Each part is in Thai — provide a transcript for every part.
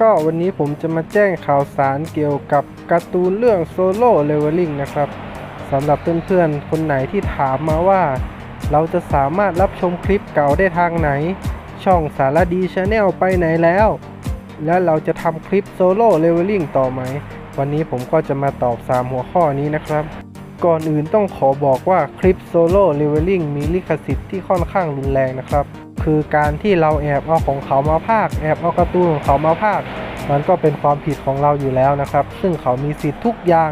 ก็วันนี้ผมจะมาแจ้งข่าวสารเกี่ยวกับการ์ตูนเรื่องโซโล่เลเวลลิ่งนะครับสำหรับเพื่อนๆ คนไหนที่ถามมาว่า เราจะสามารถรับชมคลิปเก่าได้ทางไหน ช่องสารดีชาแนลไปไหนแล้ว และเราจะทำคลิปโซโล่เลเวลลิ่งต่อไหม วันนี้ผมก็จะมาตอบ 3 หัวข้อนี้นะครับ ก่อนอื่นต้องขอบอกว่าคลิปโซโล่เลเวลลิ่งมีลิขสิทธิ์ที่ค่อนข้างรุนแรงนะครับ คือการที่เราแอบเอาของเขามาพากแอบเอาการ์ตูนของเขามาพากมันก็เป็นความผิดของเราอยู่แล้วนะครับ ซึ่งเขามีสิทธิ์ทุกอย่าง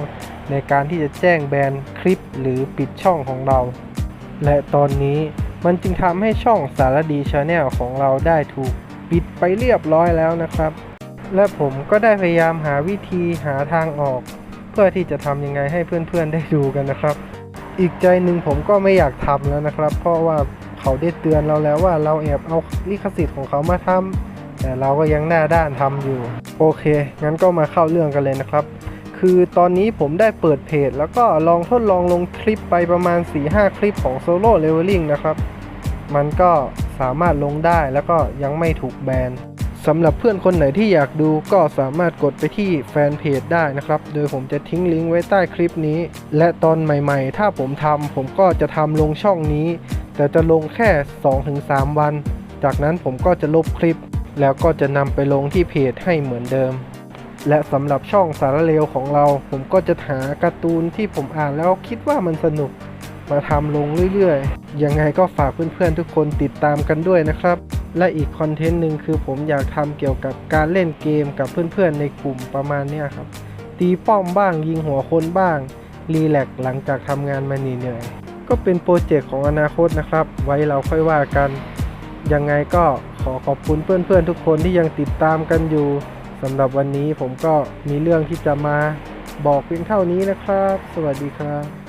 ในการที่จะแจ้งแบนคลิปหรือปิดช่องของเรา และตอนนี้มันจึงทำให้ช่องสารดีชาแนลของเราได้ถูกปิดไปเรียบร้อยแล้วนะครับ และผมก็ได้พยายามหาวิธีหาทางออก เพื่อที่จะทำยังไงให้เพื่อนๆได้ดูกันนะครับ อีกใจหนึ่งผมก็ไม่อยากทำแล้วนะครับ เพราะว่า เขาได้เตือนเราแล้วว่าเราแอบเอาลิขสิทธิ์ของเขามาทำแต่เราก็ยังหน้าด้านทำอยู่ โอเค งั้นก็มาเข้าเรื่องกันเลยนะครับ คือตอนนี้ผมได้เปิดเพจ แล้วก็ลองทดลองลงคลิปไปประมาณ 4-5 คลิปของ Solo Leveling นะครับ มันก็สามารถลงได้แล้วก็ยังไม่ถูกแบนสำหรับเพื่อนคนไหนที่อยากดูก็สามารถกดไปที่แฟนเพจได้นะครับ โดยผมจะทิ้งลิงก์ไว้ใต้คลิปนี้ และตอนใหม่ๆ ถ้าผมทำผมก็จะทำลงช่องนี้ แต่จะลงแค่ 2-3 วัน จากนั้นผมก็จะลบคลิป แล้วก็จะนำไปลงที่เพจให้เหมือนเดิม และสำหรับช่องสารเลวของเรา ผมก็จะหาการ์ตูนที่ผมอ่านแล้วคิดว่ามันสนุก มาทำลงเรื่อยๆ ยังไงก็ฝากเพื่อนๆทุกคนติดตามกันด้วยนะครับ และอีกคอนเทนต์หนึ่งคือผมอยากทำเกี่ยวกับการเล่นเกมกับเพื่อนๆในกลุ่มประมาณนี้ครับตีป้อมบ้างยิงหัวคนบ้างรีแลกซ์หลังจากทำงานมาเหนื่อย ก็เป็นโปรเจกต์ของอนาคตนะครับ ไว้เราค่อยว่ากัน ยังไงก็ขอขอบคุณเพื่อนๆทุกคนที่ยังติดตามกันอยู่สำหรับวันนี้ผมก็มีเรื่องที่จะมาบอกเพียงเท่านี้นะครับ สวัสดีครับ